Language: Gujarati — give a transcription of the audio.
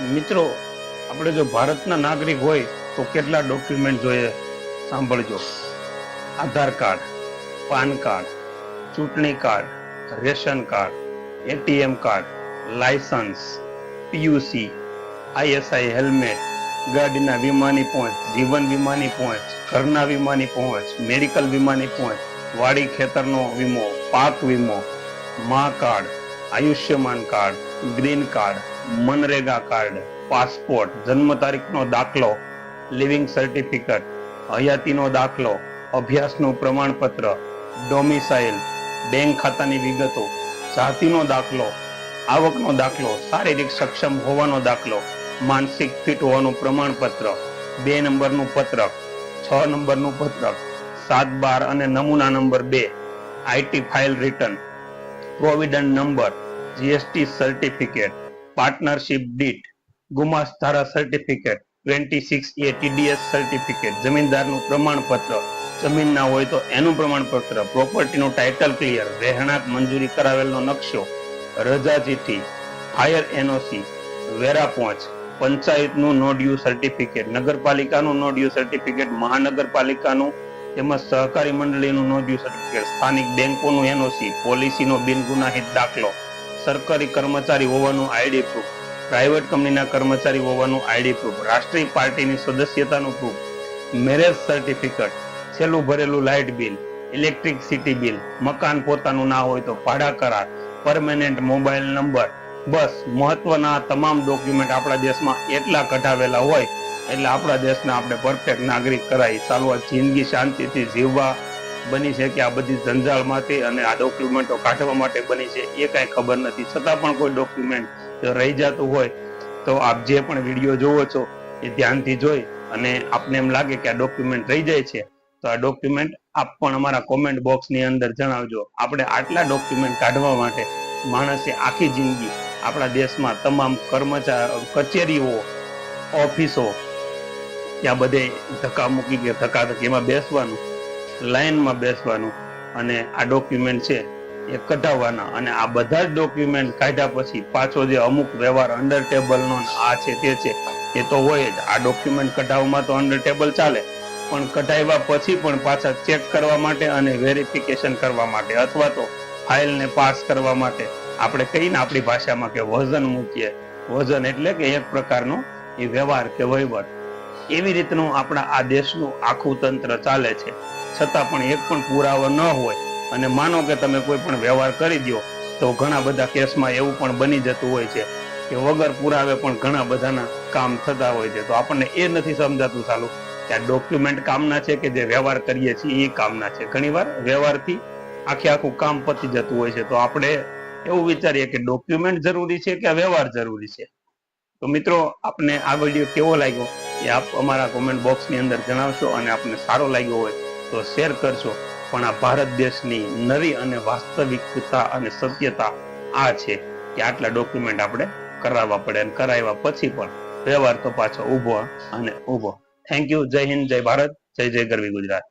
મિત્રો, આપણે જો ભારતના નાગરિક હોય, તો કેટલા ડોક્યુમેન્ટ જોઈએ? સાંભળજો. આધાર કાર્ડ, પાન કાર્ડ, ચૂંટણી card, ration card, ATM card, licence, PUC, ISI helmet, ગાડીના વીમાની પહોંચ, જીવન વીમાની પહોંચ, ઘરના વીમાની પહોંચ, મેડિકલ વીમાની પહોંચ, વાડી ખેતરનો વીમો, પાક વીમો, Maa card, Ayushman card, green card MNREGA card, passport, જન્મ તારીખનો દાખલો, લિવિંગ સર્ટિફિકેટ, હયાતીનો દાખલો, અભ્યાસનું પ્રમાણપત્ર, ડોમિસાઇલ, બેંક ખાતાની વિગતો, જાતિનો દાખલો, આવકનો દાખલો, શારીરિક સક્ષમ હોવાનો દાખલો, માનસિક ફિટ હોવાનું પ્રમાણપત્ર, બે નંબરનું પત્રક, છ નંબરનું પત્રક, સાત બાર અને નમૂના નંબર બે, IT file return, provident number, GST certificate partnership deed ગુમાસ્ત certificate twenty six A TDS certificate જમીનદારનું પ્રમાણપત્ર. જમીન ના હોય તો એનું પ્રમાણપત્ર પ્રોપર્ટીનું ટાઇટલ ક્લિયર રહેણાંક મંજૂરી કરાવેલનો નકશો, રજા ચિઠ્ઠી ફાયર એનઓસી વેરા પહોંચ, પંચાયતનું નો ડ્યુ સર્ટિફિકેટ નગરપાલિકાનું નો ડ્યુ સર્ટિફિકેટ મહાનગરપાલિકાનું, તેમજ સહકારી મંડળીનું નો ડ્યુ સર્ટિફિકેટ સ્થાનિક બેંકોનું એનઓસી પોલિસીનો બિન ગુનાહિત દાખલો. સરકારી કર્મચારી હોવાનું આઈડી પ્રૂફ પ્રાઇવેટ કંપનીના કર્મચારી હોવાનું આઈડી પ્રૂફ રાષ્ટ્રીય પાર્ટીની સદસ્યતાનું પ્રૂફ મેરેજ સર્ટિફિકેટ છેલ્લું ભરેલું લાઇટ બિલ ઇલેક્ટ્રિસિટી બિલ મકાન પોતાનું ના હોય તો ભાડા કરાર પરમેનન્ટ મોબાઈલ નંબર બસ, મહત્વના તમામ ડોક્યુમેન્ટ આપણા દેશમાં એટલા કઢાવેલા હોય, એટલે આપણા દેશના આપણે પરફેક્ટ નાગરિક કરાવી ચાલવા જિંદગી શાંતિથી જીવવા બની છે કે આ બધી જંજાળમાંથી અને આ ડોક્યુમેન્ટો કાઢવા માટે બની છે એ કાંઈ ખબર નથી. છતાં પણ કોઈ ડોક્યુમેન્ટ જો રહી જતું હોય તો આપ જે પણ વીડિયો જોવો છો એ ધ્યાનથી જોઈ અને આપને એમ લાગે કે આ ડોક્યુમેન્ટ રહી જાય છે. તો આ ડોક્યુમેન્ટ આપ પણ અમારા કોમેન્ટ બોક્સની અંદર જણાવજો. આપણે આટલા ડોક્યુમેન્ટ કાઢવા માટે માણસે આખી જિંદગી આપણા દેશમાં તમામ કર્મચારી, કચેરીઓ, ઓફિસો, ત્યાં બધે ધક્કા મૂકી કે ધક્કા ધક્કીમાં બેસવાનું લાઈનમાં બેસવાનું અને આ ડોક્યુમેન્ટ છે એ કઢાવવાના. અને આ બધા જ ડોક્યુમેન્ટ કાઢ્યા પછી પાછો જે અમુક વ્યવહાર અંડર ટેબલનો આ છે તે છે, એ તો હોય જ. આ ડોક્યુમેન્ટ કઢાવવામાં તો અંડર ટેબલ ચાલે. પણ કઢાવ્યા પછી પણ પાછા ચેક કરવા માટે અને વેરિફિકેશન કરવા માટે અથવા તો ફાઇલને પાસ કરવા માટે આપણે કહીને આપણી ભાષામાં કે વજન મૂકીએ. વજન એટલે કે એક પ્રકારનો એ વ્યવહાર કે વહીવટ. એવી રીતનું આપણા આ દેશનું આખું તંત્ર ચાલે છે. છતાં પણ એક પણ પુરાવો ન હોય અને માનો કે તમે કોઈ પણ વ્યવહાર કરી દો તો ઘણા બધા કેસમાં એવું પણ બની જતું હોય છે કે વગર પુરાવે પણ ઘણા બધાના કામ થતા હોય છે. તો આપણને એ નથી સમજાતું ચાલુ કે આ ડોક્યુમેન્ટ કામના છે કે જે વ્યવહાર કરીએ છીએ એ કામના છે. ઘણીવાર વ્યવહારથી આખે આખું કામ પતી જતું હોય છે. તો આપણે એવું વિચારીએ કે ડોક્યુમેન્ટ જરૂરી છે કે વ્યવહાર જરૂરી છે? તો મિત્રો, આપને આ વીડિયો કેવો લાગ્યો? એ આપ અમારા કોમેન્ટ બોક્સની અંદર જણાવશો અને આપને સારો લાગ્યો હોય તો શેર કરશો. પણ આ ભારત દેશની નવી અને વાસ્તવિકતા અને સત્યતા આ છે કે આટલા ડોક્યુમેન્ટ આપણે કરાવવા પડે અને કરાવ્યા પછી પણ વ્યવહાર તો પાછો ઊભો અને ઊભો. થેન્ક યુ જય હિન્દ, જય ભારત, જય જય ગરવી ગુજરાત.